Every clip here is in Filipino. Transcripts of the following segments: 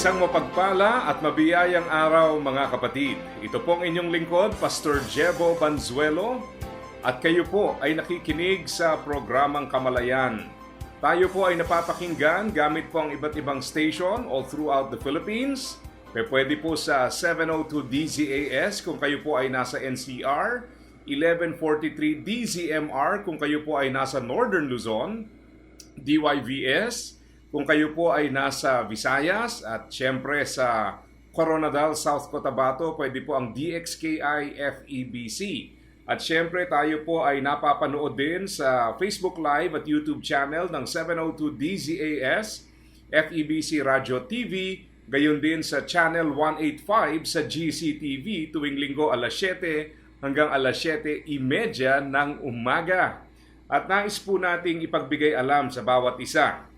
Isang mapagpala at mabiyayang araw mga kapatid. Ito pong inyong lingkod, Pastor Jebo Banzuelo. At kayo po ay nakikinig sa programang Kamalayan. Tayo po ay napapakinggan gamit po ang iba't ibang station all throughout the Philippines. Pwede po sa 702 DZAS kung kayo po ay nasa NCR, 1143 DZMR kung kayo po ay nasa Northern Luzon, DYVS, kung kayo po ay nasa Visayas at syempre sa Coronadal, South Cotabato, pwede po ang DXKI FEBC. At syempre tayo po ay napapanood din sa Facebook Live at YouTube channel ng 702 DZAS, FEBC Radio TV, gayon din sa Channel 185 sa GCTV tuwing linggo alas 7 hanggang alas 7.30 ng umaga. At nais po nating ipagbigay alam sa bawat isa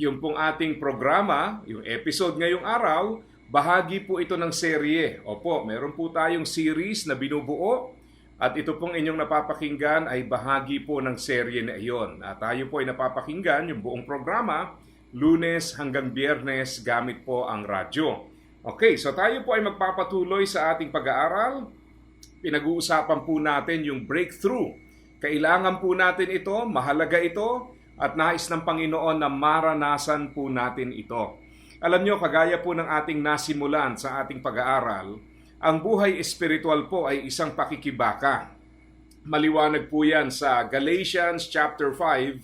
yung pong ating programa, yung episode ngayong araw, bahagi po ito ng serye. Opo, meron po tayong series na binubuo at ito pong inyong napapakinggan ay bahagi po ng serye na iyon. At tayo po ay napapakinggan yung buong programa lunes hanggang biyernes gamit po ang radyo. Okay, so tayo po ay magpapatuloy sa ating pag-aaral. Pinag-uusapan po natin yung breakthrough. Kailangan po natin ito, mahalaga ito, at nais ng Panginoon na maranasan po natin ito. Alam nyo, kagaya po ng ating nasimulan sa ating pag-aaral, ang buhay espiritual po ay isang pakikibaka. Maliwanag po yan sa Galatians chapter 5,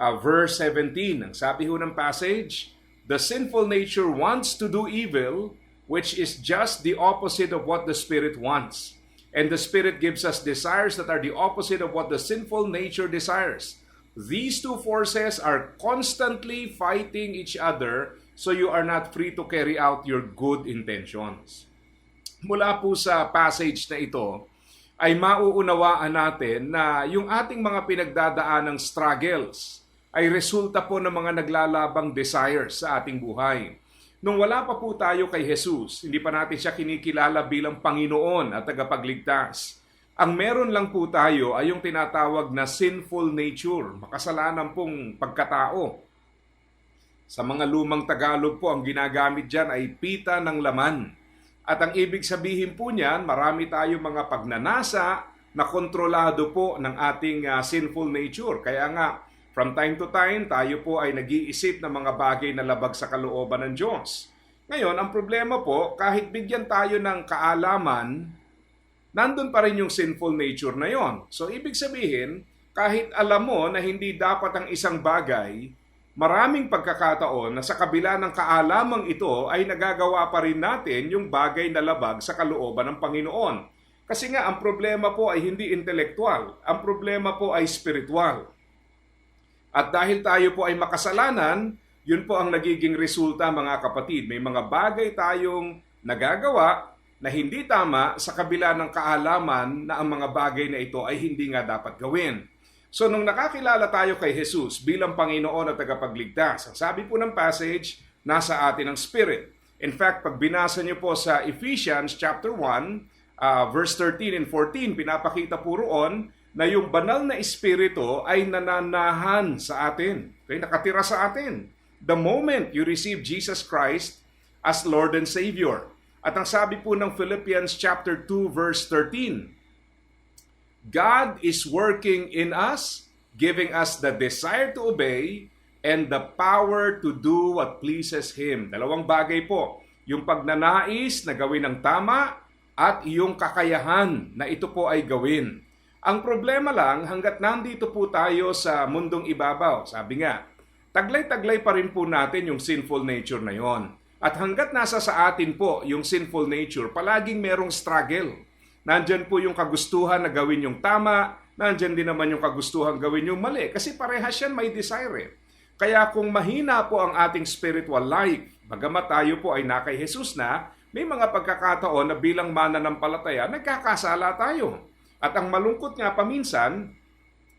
uh, verse 17. Ang sabi ho ng passage, The sinful nature wants to do evil, which is just the opposite of what the Spirit wants. And the Spirit gives us desires that are the opposite of what the sinful nature desires. These two forces are constantly fighting each other so you are not free to carry out your good intentions. Mula po sa passage na ito, ay mauunawaan natin na yung ating mga pinagdadaanang struggles ay resulta po ng mga naglalabang desires sa ating buhay. Nung wala pa po tayo kay Jesus, hindi pa natin siya kinikilala bilang Panginoon at tagapagligtas ang meron lang po tayo ay yung tinatawag na sinful nature, makasalanan pong pagkatao. Sa mga lumang Tagalog po, ang ginagamit dyan ay pita ng laman. At ang ibig sabihin po niyan, marami tayo mga pagnanasa na kontrolado po ng ating uh, sinful nature. Kaya nga, from time to time, tayo po ay nag-iisip ng mga bagay na labag sa kalooban ng Diyos. Ngayon, ang problema po, kahit bigyan tayo ng kaalaman nandun pa rin yung sinful nature na yon. So ibig sabihin, kahit alam mo na hindi dapat ang isang bagay, maraming pagkakataon na sa kabila ng kaalamang ito ay nagagawa pa rin natin yung bagay na labag sa kalooban ng Panginoon. Kasi nga, ang problema po ay hindi intelektual. Ang problema po ay spiritual. At dahil tayo po ay makasalanan, yun po ang nagiging resulta mga kapatid. May mga bagay tayong nagagawa na hindi tama sa kabila ng kaalaman na ang mga bagay na ito ay hindi nga dapat gawin. So nung nakakilala tayo kay Jesus bilang Panginoon at tagapagligtas, ang sabi po ng passage, nasa atin ang Spirit. In fact, pag binasa niyo po sa Ephesians chapter 1, uh, verse 13 and 14, pinapakita po roon na yung banal na Espiritu ay nananahan sa atin. Okay, nakatira sa atin. The moment you receive Jesus Christ as Lord and Savior. At ang sabi po ng Philippians chapter 2 verse 13, God is working in us, giving us the desire to obey and the power to do what pleases Him. Dalawang bagay po, yung pagnanais na gawin ng tama at yung kakayahan na ito po ay gawin. Ang problema lang, hanggat nandito po tayo sa mundong ibabaw, sabi nga, taglay-taglay pa rin po natin yung sinful nature na yon. At hanggat nasa sa atin po yung sinful nature, palaging merong struggle. Nandyan po yung kagustuhan na gawin yung tama, nandyan din naman yung kagustuhan gawin yung mali. Kasi parehas yan may desire eh. Kaya kung mahina po ang ating spiritual life, bagamat tayo po ay nakay Jesus na, may mga pagkakataon na bilang mananampalataya, nagkakasala tayo. At ang malungkot nga paminsan,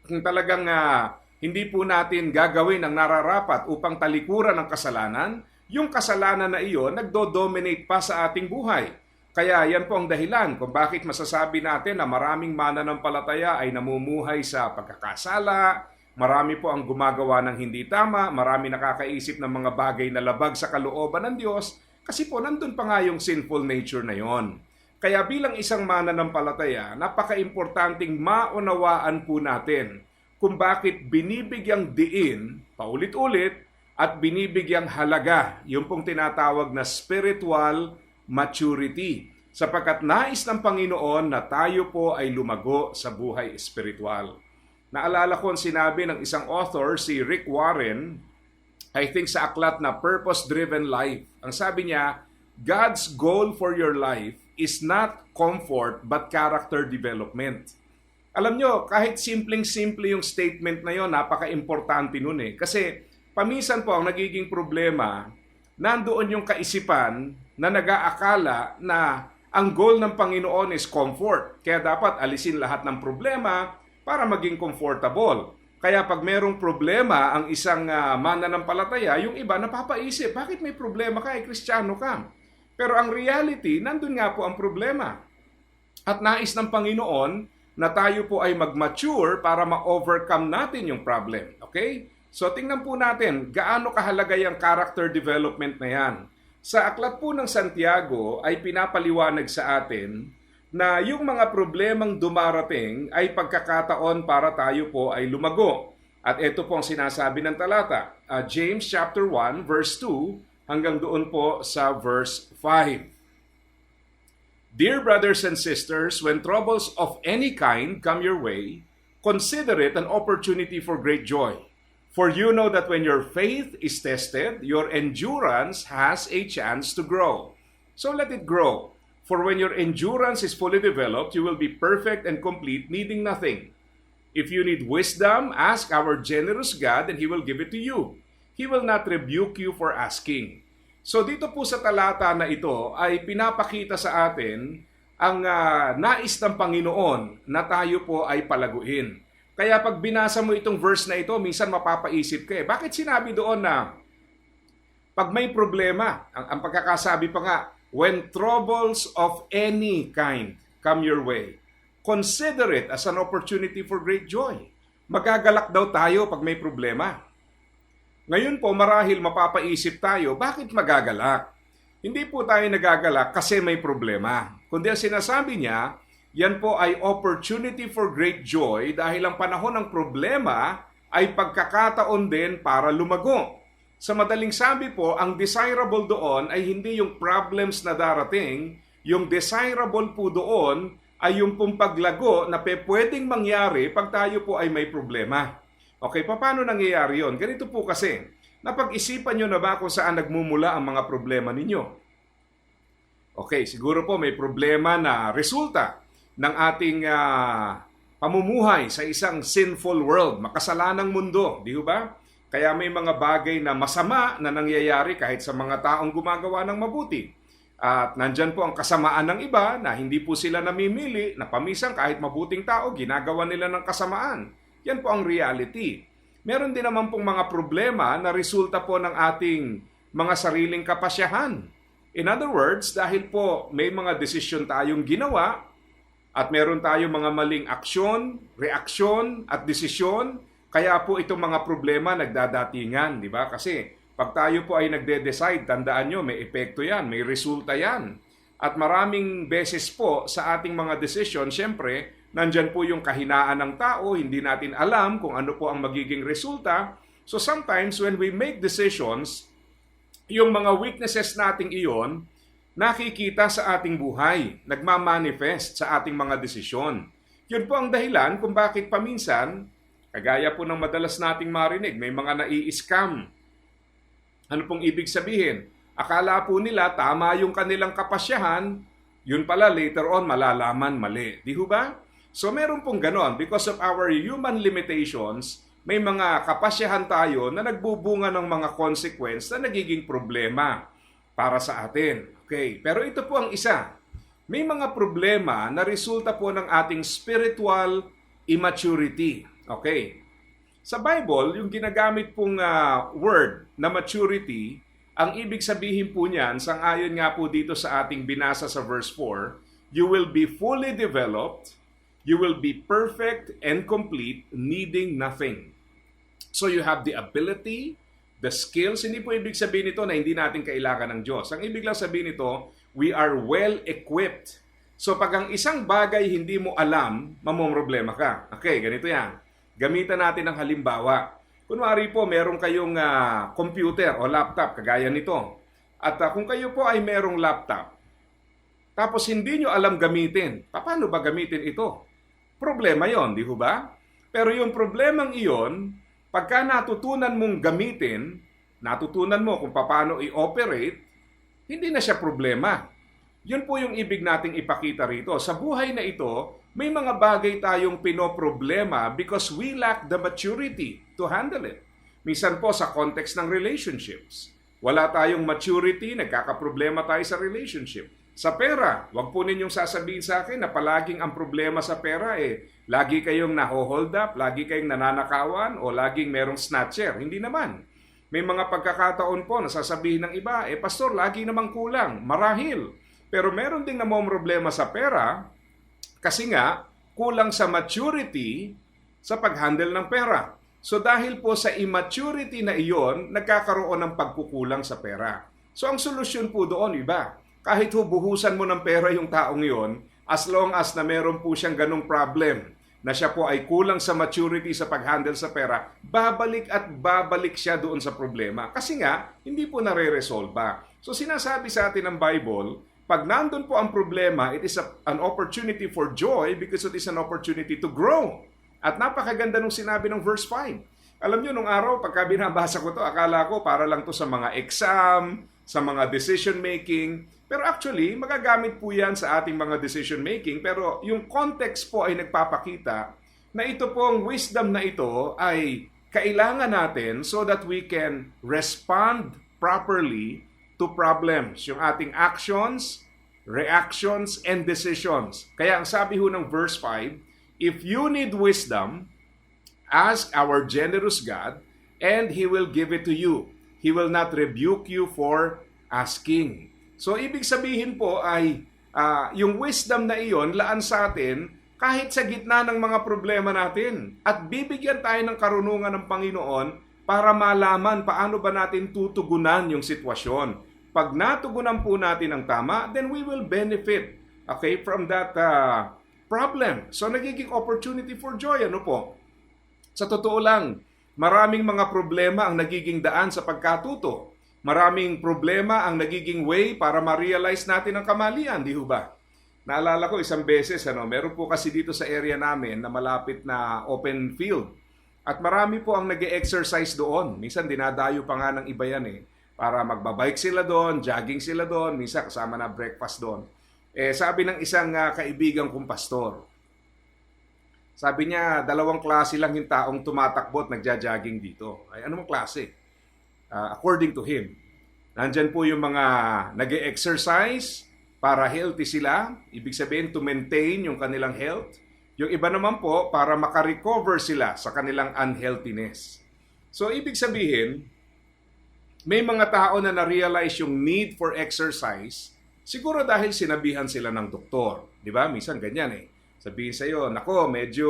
kung talagang ah, hindi po natin gagawin ang nararapat upang talikuran ang kasalanan, yung kasalanan na iyon nagdo-dominate pa sa ating buhay. Kaya yan po ang dahilan kung bakit masasabi natin na maraming mananampalataya ay namumuhay sa pagkakasala, marami po ang gumagawa ng hindi tama, marami nakakaisip ng mga bagay na labag sa kalooban ng Diyos, kasi po nandun pa nga yung sinful nature na yon. Kaya bilang isang mananampalataya, napaka-importanting maunawaan po natin kung bakit binibigyang diin, paulit-ulit, at binibigyang halaga yung pong tinatawag na spiritual maturity sapagkat nais ng Panginoon na tayo po ay lumago sa buhay espiritual. Naalala ko ang sinabi ng isang author, si Rick Warren, I think sa aklat na Purpose-Driven Life. Ang sabi niya, God's goal for your life is not comfort but character development. Alam nyo, kahit simpleng-simple yung statement na yon, napaka-importante nun eh. Kasi paminsan po ang nagiging problema, nandoon yung kaisipan na nag-aakala na ang goal ng Panginoon is comfort. Kaya dapat alisin lahat ng problema para maging comfortable. Kaya pag merong problema ang isang uh, mananampalataya, yung iba napapaisip, bakit may problema ka? Eh, kristyano ka. Pero ang reality, nandun nga po ang problema. At nais ng Panginoon na tayo po ay mag-mature para ma-overcome natin yung problem. Okay? So tingnan po natin, gaano kahalaga yung character development na yan. Sa aklat po ng Santiago ay pinapaliwanag sa atin na yung mga problemang dumarating ay pagkakataon para tayo po ay lumago. At ito po ang sinasabi ng talata, uh, James chapter 1 verse 2 hanggang doon po sa verse 5. Dear brothers and sisters, when troubles of any kind come your way, consider it an opportunity for great joy. For you know that when your faith is tested, your endurance has a chance to grow. So let it grow. For when your endurance is fully developed, you will be perfect and complete, needing nothing. If you need wisdom, ask our generous God, and He will give it to you. He will not rebuke you for asking. So dito po sa talata na ito ay pinapakita sa atin ang uh, nais ng Panginoon na tayo po ay palaguin. Kaya pag binasa mo itong verse na ito, minsan mapapaisip ka eh, bakit sinabi doon na pag may problema, ang, ang pagkakasabi pa nga, when troubles of any kind come your way, consider it as an opportunity for great joy. Magagalak daw tayo pag may problema. Ngayon po marahil mapapaisip tayo, bakit magagalak? Hindi po tayo nagagalak kasi may problema. Kundi ang sinasabi niya, yan po ay opportunity for great joy dahil ang panahon ng problema ay pagkakataon din para lumago. Sa madaling sabi po, ang desirable doon ay hindi yung problems na darating, yung desirable po doon ay yung pong paglago na pwedeng mangyari pag tayo po ay may problema. Okay, paano nangyayari yon? Ganito po kasi, napag-isipan nyo na ba kung saan nagmumula ang mga problema ninyo? Okay, siguro po may problema na resulta ng ating uh, pamumuhay sa isang sinful world, makasalanang mundo, di ba? Kaya may mga bagay na masama na nangyayari kahit sa mga taong gumagawa ng mabuti. At nandyan po ang kasamaan ng iba na hindi po sila namimili na pamisang kahit mabuting tao, ginagawa nila ng kasamaan. Yan po ang reality. Meron din naman pong mga problema na resulta po ng ating mga sariling kapasyahan. In other words, dahil po may mga desisyon tayong ginawa at meron tayong mga maling aksyon, reaksyon at desisyon, kaya po itong mga problema nagdadatingan, di ba? Kasi pag tayo po ay nagde-decide, tandaan nyo, may epekto yan, may resulta yan. At maraming beses po sa ating mga desisyon, syempre, Nandyan po yung kahinaan ng tao, hindi natin alam kung ano po ang magiging resulta. So sometimes when we make decisions, yung mga weaknesses nating iyon, nakikita sa ating buhay, nagmamanifest sa ating mga desisyon. Yun po ang dahilan kung bakit paminsan, kagaya po ng madalas nating marinig, may mga nai-scam. Ano pong ibig sabihin? Akala po nila tama yung kanilang kapasyahan, yun pala later on malalaman mali. Di ho ba? So meron pong ganon. Because of our human limitations, may mga kapasyahan tayo na nagbubunga ng mga consequence na nagiging problema para sa atin. Okay, pero ito po ang isa. May mga problema na resulta po ng ating spiritual immaturity. Okay. Sa Bible, yung ginagamit pong ah, word na maturity, ang ibig sabihin po niyan, sang-ayon nga po dito sa ating binasa sa verse 4, you will be fully developed, you will be perfect and complete, needing nothing. So you have the ability, the skills. Hindi po ibig sabihin nito na hindi natin kailangan ng Diyos. Ang ibig lang sabihin nito, we are well equipped. So pag ang isang bagay hindi mo alam, mamomroblema ka. Okay, ganito yan. Gamitan natin ng halimbawa. Kunwari po, meron kayong ah, computer o laptop, kagaya nito. At ah, kung kayo po ay merong laptop, tapos hindi nyo alam gamitin, paano ba gamitin ito? Problema yon, di ba? Pero yung problemang iyon, pagka natutunan mong gamitin, natutunan mo kung paano i-operate, hindi na siya problema. Yun po yung ibig nating ipakita rito. Sa buhay na ito, may mga bagay tayong pinoproblema because we lack the maturity to handle it. Minsan po sa context ng relationships. Wala tayong maturity, nagkakaproblema tayo sa relationship. Sa pera, wag po ninyong sasabihin sa akin na palaging ang problema sa pera eh, lagi kayong naho-hold up, lagi kayong nananakawan, o laging merong snatcher. Hindi naman. May mga pagkakataon po na sasabihin ng iba, eh pastor, lagi namang kulang, marahil. Pero meron ding namang problema sa pera kasi nga kulang sa maturity sa pag-handle ng pera. So dahil po sa immaturity na iyon, nagkakaroon ng pagkukulang sa pera. So ang solusyon po doon iba. Kahit hubuhusan mo ng pera yung taong iyon, as long as na meron po siyang ganong problem, na siya po ay kulang sa maturity sa pag-handle sa pera, babalik at babalik siya doon sa problema. Kasi nga, hindi po nare-resolve So sinasabi sa atin ng Bible, pag nandun po ang problema, it is a, an opportunity for joy because it is an opportunity to grow. At napakaganda nung sinabi ng verse 5. Alam nyo, nung araw, pagka binabasa ko to, akala ko para lang to sa mga exam, sa mga decision making. Pero actually, magagamit po yan sa ating mga decision making. Pero yung context po ay nagpapakita na ito pong wisdom na ito ay kailangan natin so that we can respond properly to problems. Yung ating actions, reactions, and decisions. Kaya ang sabi ho ng verse 5, If you need wisdom, ask our generous God, and He will give it to you. He will not rebuke you for asking. So, ibig sabihin po ay ah, yung wisdom na iyon laan sa atin kahit sa gitna ng mga problema natin. At bibigyan tayo ng karunungan ng Panginoon para malaman paano ba natin tutugunan yung sitwasyon. Pag natugunan po natin ang tama, then we will benefit okay, from that ah, problem. So, nagiging opportunity for joy. Ano po? Sa totoo lang, maraming mga problema ang nagiging daan sa pagkatuto. Maraming problema ang nagiging way para ma-realize natin ang kamalian, di ho ba? Naalala ko isang beses, ano, meron po kasi dito sa area namin na malapit na open field. At marami po ang nag exercise doon. Minsan dinadayo pa nga ng iba yan eh. Para magbabike sila doon, jogging sila doon, minsan kasama na breakfast doon. Eh, sabi ng isang ah, kaibigan kong pastor, sabi niya, dalawang klase lang yung taong tumatakbo at nagja-jogging dito. Ay, anong klase? Uh, according to him. Nandyan po yung mga nag exercise para healthy sila. Ibig sabihin, to maintain yung kanilang health. Yung iba naman po, para makarecover sila sa kanilang unhealthiness. So, ibig sabihin, may mga tao na na-realize yung need for exercise, siguro dahil sinabihan sila ng doktor. Di ba? Minsan ganyan eh sabihin sa iyo, nako, medyo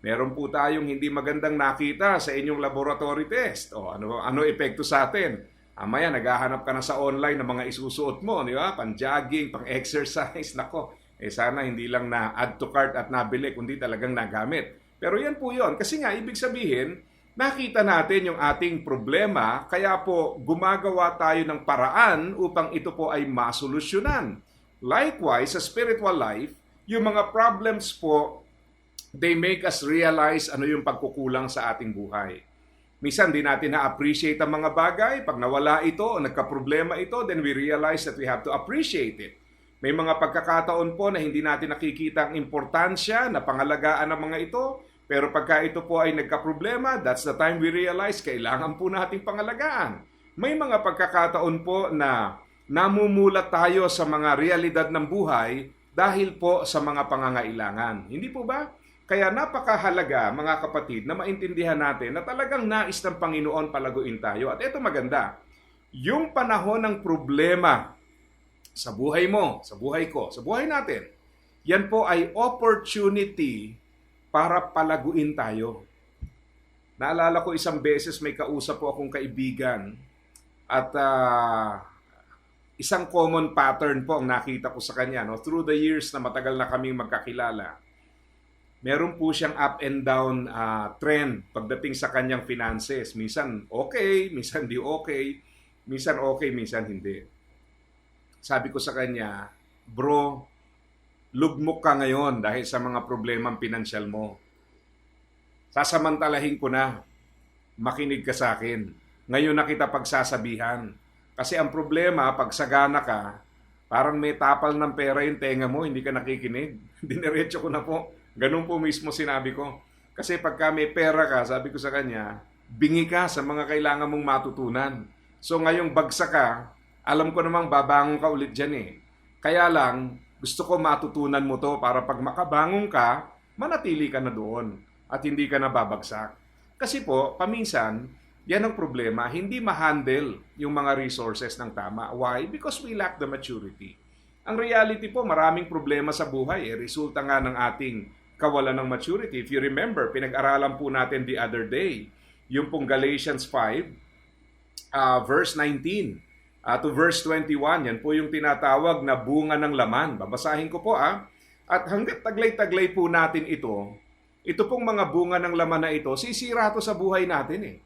meron po tayong hindi magandang nakita sa inyong laboratory test. O ano ano epekto sa atin? Amaya naghahanap ka na sa online ng mga isusuot mo, di ba? Pang-jogging, pang-exercise, nako. Eh sana hindi lang na add to cart at nabili, kundi talagang nagamit. Pero yan po yon Kasi nga, ibig sabihin, nakita natin yung ating problema, kaya po gumagawa tayo ng paraan upang ito po ay masolusyonan. Likewise, sa spiritual life, yung mga problems po, they make us realize ano yung pagkukulang sa ating buhay. Minsan di natin na-appreciate ang mga bagay. Pag nawala ito o nagka-problema ito, then we realize that we have to appreciate it. May mga pagkakataon po na hindi natin nakikita ang importansya na pangalagaan ng mga ito. Pero pagka ito po ay nagka-problema, that's the time we realize kailangan po nating pangalagaan. May mga pagkakataon po na namumulat tayo sa mga realidad ng buhay dahil po sa mga pangangailangan. Hindi po ba? Kaya napakahalaga mga kapatid na maintindihan natin na talagang nais ng Panginoon palaguin tayo. At ito maganda, yung panahon ng problema sa buhay mo, sa buhay ko, sa buhay natin, yan po ay opportunity para palaguin tayo. Naalala ko isang beses may kausap po akong kaibigan at ah, isang common pattern po ang nakita ko sa kanya. No? Through the years na matagal na kaming magkakilala, meron po siyang up and down ah, trend pagdating sa kanyang finances. Minsan okay, minsan di okay, minsan okay, minsan hindi. Sabi ko sa kanya, bro, lugmok ka ngayon dahil sa mga problemang pinansyal mo. Sasamantalahin ko na, makinig ka sa akin. Ngayon na kita pagsasabihan. Kasi ang problema, pag sagana ka, parang may tapal ng pera yung tenga mo, hindi ka nakikinig. Dinerecho ko na po. Ganun po mismo sinabi ko. Kasi pagka may pera ka, sabi ko sa kanya, bingi ka sa mga kailangan mong matutunan. So ngayong bagsak ka, alam ko namang babangon ka ulit dyan eh. Kaya lang, gusto ko matutunan mo to para pag makabangon ka, manatili ka na doon at hindi ka na babagsak. Kasi po, paminsan, yan ang problema, hindi ma-handle yung mga resources ng tama. Why? Because we lack the maturity. Ang reality po, maraming problema sa buhay. Eh. Resulta nga ng ating kawalan ng maturity. If you remember, pinag-aralan po natin the other day, yung pong Galatians 5, uh, verse 19 uh, to verse 21. Yan po yung tinatawag na bunga ng laman. Babasahin ko po ah. At hanggat taglay-taglay po natin ito, ito pong mga bunga ng laman na ito, sisira to sa buhay natin eh.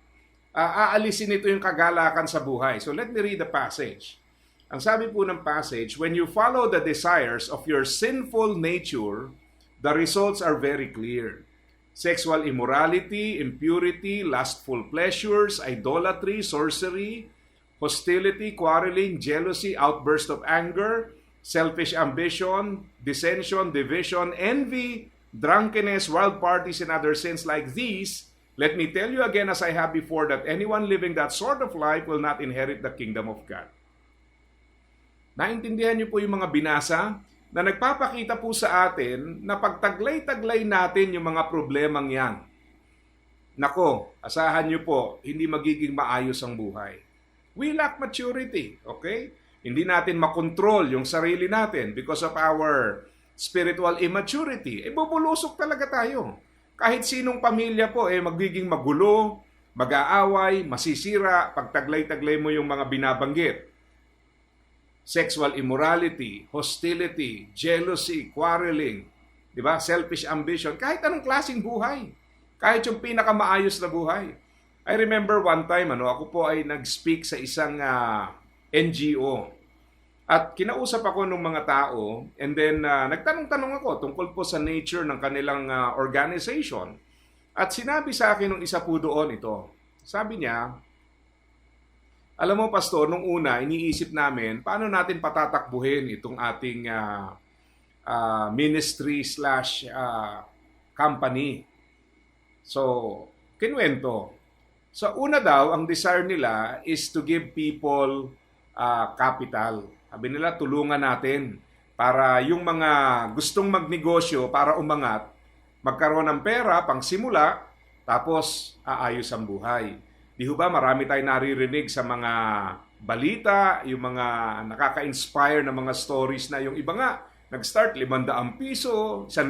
Uh, aalisin ito yung kagalakan sa buhay. So let me read the passage. Ang sabi po ng passage, when you follow the desires of your sinful nature, the results are very clear. Sexual immorality, impurity, lustful pleasures, idolatry, sorcery, hostility, quarreling, jealousy, outburst of anger, selfish ambition, dissension, division, envy, drunkenness, wild parties, and other sins like these, let me tell you again as I have before that anyone living that sort of life will not inherit the kingdom of God. Naintindihan niyo po yung mga binasa na nagpapakita po sa atin na pagtaglay-taglay natin yung mga problemang yan. Nako, asahan niyo po, hindi magiging maayos ang buhay. We lack maturity, okay? Hindi natin makontrol yung sarili natin because of our spiritual immaturity. Bubulusok talaga tayo. Kahit sinong pamilya po, eh, magiging magulo, mag-aaway, masisira, pagtaglay-taglay mo yung mga binabanggit. Sexual immorality, hostility, jealousy, quarreling, di ba? Selfish ambition, kahit anong klaseng buhay. Kahit yung pinakamaayos na buhay. I remember one time, ano, ako po ay nag-speak sa isang uh, NGO. At kinausap ako ng mga tao and then uh, nagtanong-tanong ako tungkol po sa nature ng kanilang uh, organization. At sinabi sa akin ng isa po doon ito. Sabi niya, alam mo pastor, nung una iniisip namin paano natin patatakbuhin itong ating uh, uh, ministry slash uh, company. So, kinwento. So una daw, ang desire nila is to give people uh, capital. Sabi nila, tulungan natin para yung mga gustong magnegosyo para umangat, magkaroon ng pera pang simula, tapos aayos ang buhay. Di ba marami tayong naririnig sa mga balita, yung mga nakaka-inspire na mga stories na yung iba nga, nag-start 500 piso, 1,000,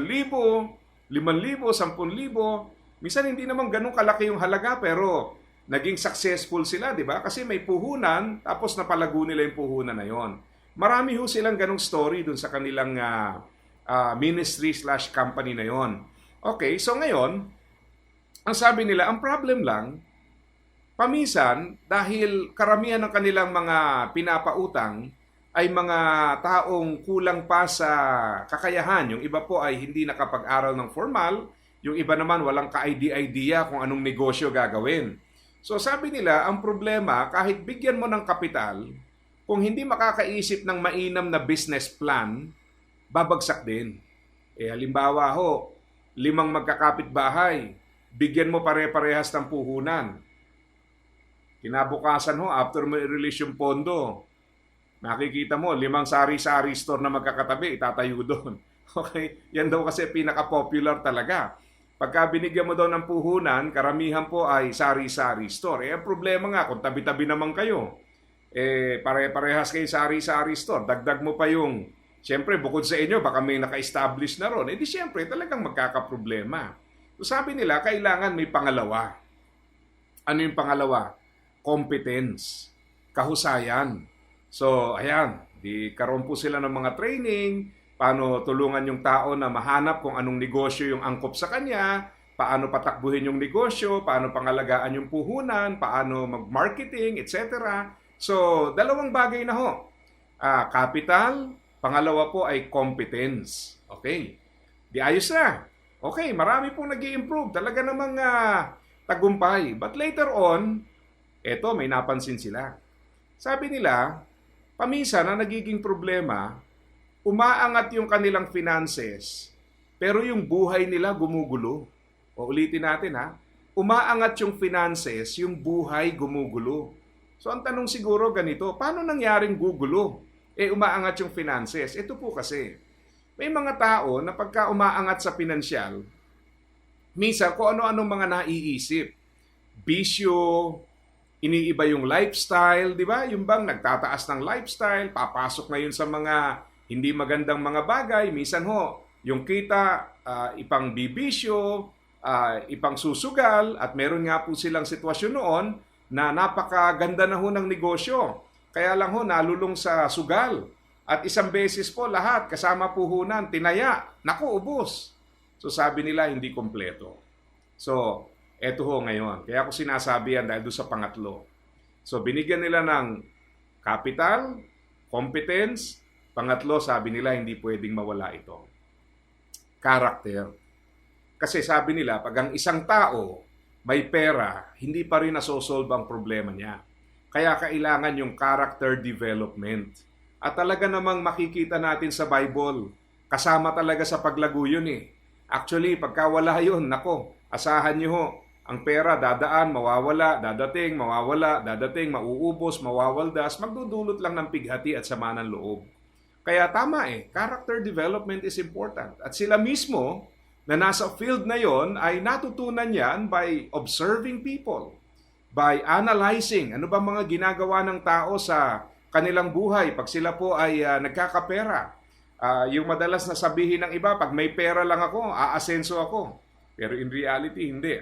5,000, 10,000, Minsan hindi naman ganun kalaki yung halaga pero naging successful sila, di ba? Kasi may puhunan tapos napalago nila yung puhunan na yon. Marami ho silang ganung story dun sa kanilang uh, uh, ministry slash company na yon. Okay, so ngayon, ang sabi nila, ang problem lang, paminsan, dahil karamihan ng kanilang mga pinapautang ay mga taong kulang pa sa kakayahan. Yung iba po ay hindi nakapag-aral ng formal, yung iba naman walang ka-idea kung anong negosyo gagawin. So sabi nila, ang problema, kahit bigyan mo ng kapital, kung hindi makakaisip ng mainam na business plan, babagsak din. Eh halimbawa ho, limang magkakapit bahay, bigyan mo pare-parehas ng puhunan. Kinabukasan ho, after mo i-release yung pondo, nakikita mo, limang sari-sari store na magkakatabi, itatayo doon. Okay? Yan daw kasi pinaka-popular talaga. Pagka binigyan mo daw ng puhunan, karamihan po ay sari-sari store. Eh, problema nga, kung tabi-tabi naman kayo, eh, pare-parehas kayo sari-sari store. Dagdag mo pa yung, siyempre, bukod sa inyo, baka may naka-establish na ron. Eh, di siyempre, talagang magkakaproblema. So, sabi nila, kailangan may pangalawa. Ano yung pangalawa? Competence. Kahusayan. So, ayan, di karoon po sila ng mga training, paano tulungan yung tao na mahanap kung anong negosyo yung angkop sa kanya, paano patakbuhin yung negosyo, paano pangalagaan yung puhunan, paano mag-marketing, etc. So, dalawang bagay na ho. Ah, capital, pangalawa po ay competence. Okay. Di ayos na. Okay, marami pong nag improve Talaga namang ah, tagumpay. But later on, eto may napansin sila. Sabi nila, paminsan na nagiging problema, umaangat yung kanilang finances, pero yung buhay nila gumugulo. O ulitin natin ha, umaangat yung finances, yung buhay gumugulo. So ang tanong siguro ganito, paano nangyaring gugulo? Eh umaangat yung finances. Ito po kasi, may mga tao na pagka umaangat sa pinansyal, minsan kung ano-anong mga naiisip. Bisyo, iniiba yung lifestyle, di ba? Yung bang nagtataas ng lifestyle, papasok ngayon sa mga hindi magandang mga bagay, minsan ho, yung kita, ah, ipang bibisyo, ah, ipang susugal, at meron nga po silang sitwasyon noon na napakaganda na ho ng negosyo. Kaya lang ho, nalulong sa sugal. At isang beses po lahat, kasama puhunan, tinaya, naku, ubos. So sabi nila, hindi kompleto. So, eto ho ngayon. Kaya ako sinasabi yan dahil doon sa pangatlo. So, binigyan nila ng capital, competence, pangatlo, sabi nila, hindi pwedeng mawala ito. Character. Kasi sabi nila, pag ang isang tao may pera, hindi pa rin nasosolve ang problema niya. Kaya kailangan yung character development. At talaga namang makikita natin sa Bible, kasama talaga sa paglago yun eh. Actually, pagka wala yun, nako, asahan niyo ho, ang pera dadaan, mawawala, dadating, mawawala, dadating, mauubos, mawawaldas, magdudulot lang ng pighati at sama ng loob. Kaya tama eh, character development is important. At sila mismo na nasa field na yon ay natutunan yan by observing people, by analyzing ano ba mga ginagawa ng tao sa kanilang buhay pag sila po ay ah, nagkakapera. Ah, yung madalas na sabihin ng iba, pag may pera lang ako, aasenso ako. Pero in reality, hindi.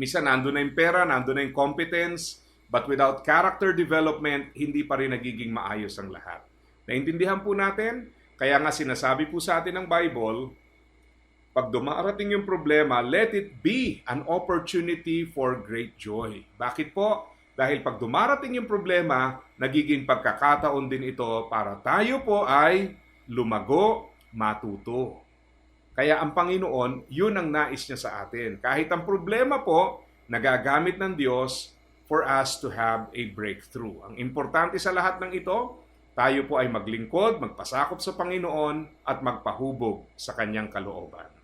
Misa nandun na yung pera, nandun na yung competence, but without character development, hindi pa rin nagiging maayos ang lahat. Naintindihan po natin? Kaya nga sinasabi po sa atin ng Bible, pag dumarating yung problema, let it be an opportunity for great joy. Bakit po? Dahil pag dumarating yung problema, nagiging pagkakataon din ito para tayo po ay lumago, matuto. Kaya ang Panginoon, yun ang nais niya sa atin. Kahit ang problema po, nagagamit ng Diyos for us to have a breakthrough. Ang importante sa lahat ng ito, tayo po ay maglingkod, magpasakop sa Panginoon at magpahubog sa kanyang kalooban.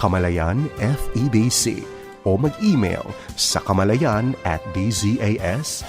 Kamalayan FEBC o mag-email sa kamalayan at dzas.febc.ph.